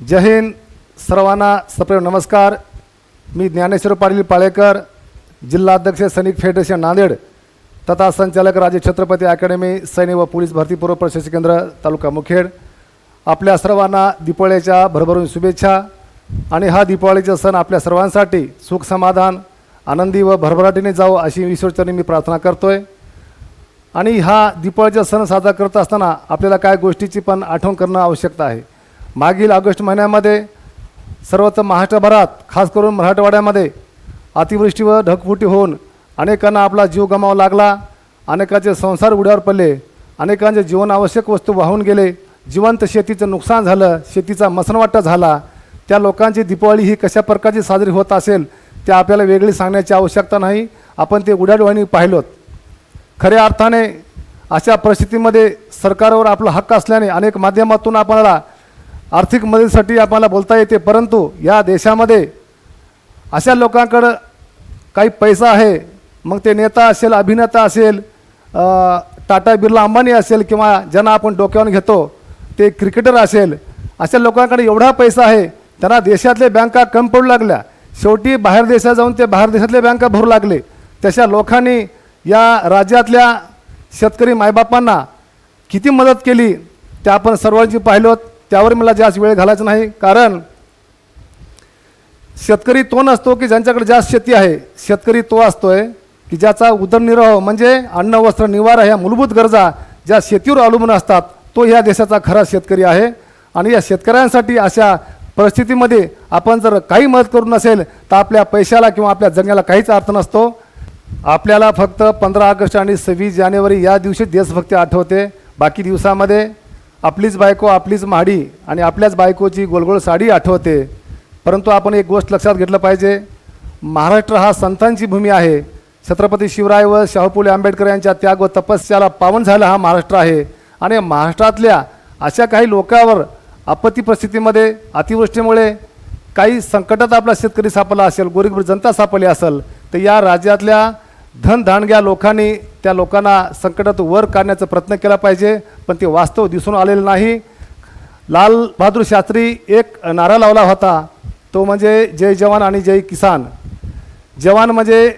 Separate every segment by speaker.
Speaker 1: जय हिंद सर्वांना सप्रेम नमस्कार. मी ज्ञानेश्वर पाटील पाळेकर जिल्हाध्यक्ष सैनिक फेडरेशन नांदेड तथा संचालक राजे छत्रपती अकॅडमी सैनिक व पोलीस भरती पूर्व प्रशिक्षण केंद्र तालुका मुखेड. आपल्या सर्वांना दिपाळीच्या भरभरून शुभेच्छा आणि हा दिपाळीचा सण आपल्या सर्वांसाठी सुख समाधान आनंदी व भरभराटीने जावं अशी ईश्वरचरणी मी प्रार्थना करतो आहे आणि हा दिपाळीचा सण साजरा करत असताना आपल्याला काय गोष्टीची पण आठवण करणं आवश्यकता आहे. मागील ऑगस्ट महिन्यामध्ये सर्वत्र महाराष्ट्रभरात खास करून मराठवाड्यामध्ये अतिवृष्टी व ढगफुटी होऊन अनेकांना आपला जीव गमावा लागला. अनेकांचे संसार उड्यावर पडले. अनेकांचे जीवनावश्यक वस्तू वाहून गेले. जिवंत शेतीचं नुकसान झालं. शेतीचा मसनवाटा झाला. त्या लोकांची दीपावली ही कशा प्रकारची साजरी होत असेल ते आपल्याला वेगळी सांगण्याची आवश्यकता नाही. आपण ते उड्याडवाणी पाहिलोत. खऱ्या अर्थाने अशा परिस्थितीमध्ये सरकारवर आपला हक्क असल्याने अनेक माध्यमातून आपल्याला आर्थिक मदतीसाठी आपल्याला बोलता येते परंतु या देशामध्ये अशा लोकांकडं काही पैसा आहे मग ते नेता असेल अभिनेता असेल टाटा बिर्ला अंबानी असेल किंवा ज्यांना आपण डोक्यावर घेतो ते क्रिकेटर असेल अशा लोकांकडे एवढा पैसा आहे त्यांना देशातल्या बँका कमी पडू लागल्या. शेवटी बाहेर देशात जाऊन ते बाहेर देशातल्या बँका भरू लागले. तशा लोकांनी या राज्यातल्या शेतकरी मायबापांना किती मदत केली ते आपण सर्वांची पाहिलोत. त्यावर मला जास्त वेळ घालायचा नाही कारण शेतकरी तो नसतो की ज्यांच्याकडे जास्त शेती आहे. शेतकरी तो असतोय की ज्याचा उदरनिर्वाह म्हणजे अन्न वस्त्र निवारा ह्या मूलभूत गरजा ज्या शेतीवर अवलंबून असतात तो ह्या देशाचा खरा शेतकरी आहे. आणि या शेतकऱ्यांसाठी अशा परिस्थितीमध्ये आपण जर काही मदत करू नसेल तर आपल्या पैशाला किंवा आपल्या जगण्याला काहीच अर्थ नसतो. आपल्याला फक्त पंधरा ऑगस्ट आणि सव्वीस जानेवारी या दिवशी देशभक्ती आठवते. बाकी दिवसामध्ये आपलीच बायको आपलीच माडी आणि आपल्याच बायकोची गोलगोल साडी आठवते. परंतु आपण एक गोष्ट लक्षात घेतलं पाहिजे. महाराष्ट्र हा संतांची भूमी आहे. छत्रपती शिवराय व शाहू फुले आंबेडकर यांच्या त्याग व तपस्याला पावन झाला हा महाराष्ट्र आहे. आणि महाराष्ट्रातल्या अशा काही लोकांवर आपत्ती परिस्थितीमध्ये अतिवृष्टीमुळे काही संकटात आपला शेतकरी सापडला असेल गोरीगरीब जनता सापडली असेल तर या राज्यातल्या धनधानग्या लोकांनी त्या लोकांना संकटात वर काढण्याचा प्रयत्न केला पाहिजे पण ते वास्तव दिसून आलेलं नाही. लाल बहादूर शास्त्री एक नारा लावला होता तो म्हणजे जय जवान आणि जय किसान. जवान म्हणजे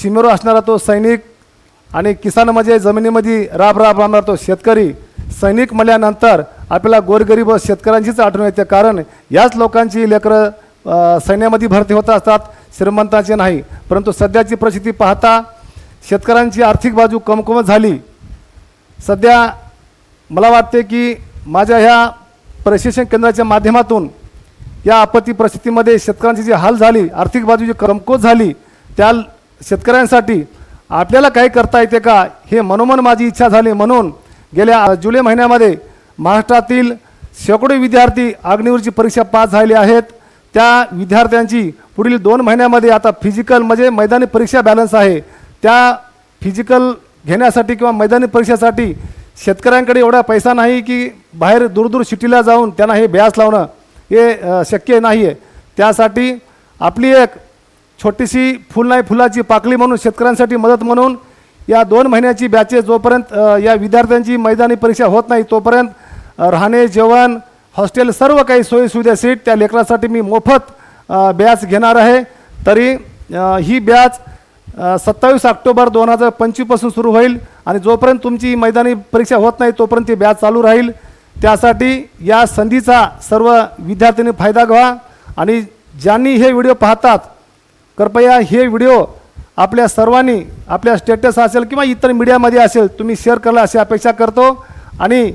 Speaker 1: सीमेवर असणारा तो सैनिक आणि किसान म्हणजे जमिनीमध्ये राब राब राबणारा तो शेतकरी. सैनिक म्हणल्यानंतर आपल्याला गोरगरीब व शेतकऱ्यांचीच आठवण येते कारण याच लोकांची लेकरं सैन्यामध्ये भरती होत असतात. श्रीमंतांचे नाही परंतु सध्याची परिस्थिती पाहता शेतकऱ्यांची आर्थिक बाजू कमकुमत झाली. सध्या मला वाटते की माझ्या ह्या प्रशिक्षण केंद्राच्या माध्यमातून या आपत्ती परिस्थितीमध्ये शेतकऱ्यांची जी हाल झाली आर्थिक बाजू जी कमकोत झाली त्या शेतकऱ्यांसाठी आपल्याला काय करता येते का हे मनोमन माझी इच्छा झाली म्हणून गेल्या जुलै महिन्यामध्ये महाराष्ट्रातील शेकडो विद्यार्थी अग्निवीरची परीक्षा पास झाली आहेत. त्या विद्यार्थ्यांची पुढील दोन महिन्यामध्ये आता फिजिकल म्हणजे मैदानी परीक्षा बॅलन्स आहे. त्या फिजिकल घेण्यासाठी किंवा मैदानी परीक्षेसाठी शेतकऱ्यांकडे एवढा पैसा नाही की बाहेर दूरदूर सिटीला जाऊन त्यांना हे ब्यास लावणं हे शक्य नाही आहे त्यासाठी आपली एक छोटीशी फुल नाही फुलाची पाकळी म्हणून शेतकऱ्यांसाठी मदत म्हणून या दोन महिन्याची बॅचेस जोपर्यंत या विद्यार्थ्यांची मैदानी परीक्षा होत नाही तोपर्यंत राहणे जेवण हॉस्टेल सर्व काही सोयीसुविधा सीट त्या लेकरासाठी मी मोफत बॅच घेणार आहे. तरी ही बॅच सत्तावीस ऑक्टोबर दोन हजार पंचवीसपासून सुरू होईल आणि जोपर्यंत तुमची मैदानी परीक्षा होत नाही तोपर्यंत ती बॅच चालू राहील. त्यासाठी या संधीचा सर्व विद्यार्थ्यांनी फायदा घ्यावा आणि ज्यांनी हे व्हिडिओ पाहतात कृपया हे व्हिडिओ आपल्या सर्वांनी आपल्या स्टेटस असेल किंवा इतर मीडियामध्ये असेल तुम्ही शेअर करा अशी अपेक्षा करतो. आणि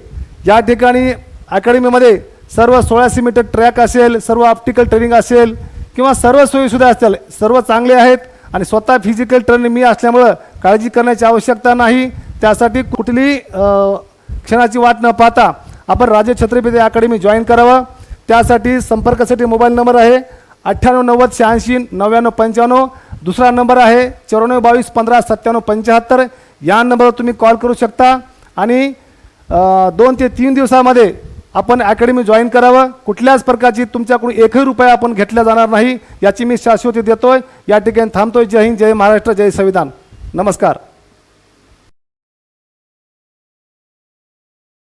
Speaker 1: या ठिकाणी अकॅडमीमध्ये सर्व सोळाशे मीटर ट्रॅक असेल सर्व ऑप्टिकल ट्रेनिंग असेल किंवा सर्व सोयीसुद्धा असतील सर्व चांगले आहेत आणि स्वतः फिजिकल ट्रेनिंग मी असल्यामुळं काळजी करण्याची आवश्यकता नाही. त्यासाठी कुठलीही क्षणाची वाट न पाहता आपण राजे छत्रपती अकॅडमी जॉईन करावं. त्यासाठी संपर्कासाठी मोबाईल नंबर आहे अठ्ठ्याण्णव नव्वद शहाऐंशी नव्याण्णव पंच्याण्णव. दुसरा नंबर आहे चौऱ्याण्णव बावीस पंधरा सत्त्याण्णव पंच्याहत्तर. या नंबरवर तुम्ही कॉल करू शकता आणि दोन ते तीन दिवसामध्ये आपण अकॅडमी जॉईन करावं. कुठल्याच प्रकारची तुमच्याकडून एकही रुपया आपण घेतला जाणार नाही याची मी शाश्वती देतोय. या ठिकाणी थांबतोय. जय हिंद जय महाराष्ट्र जय संविधान. नमस्कार.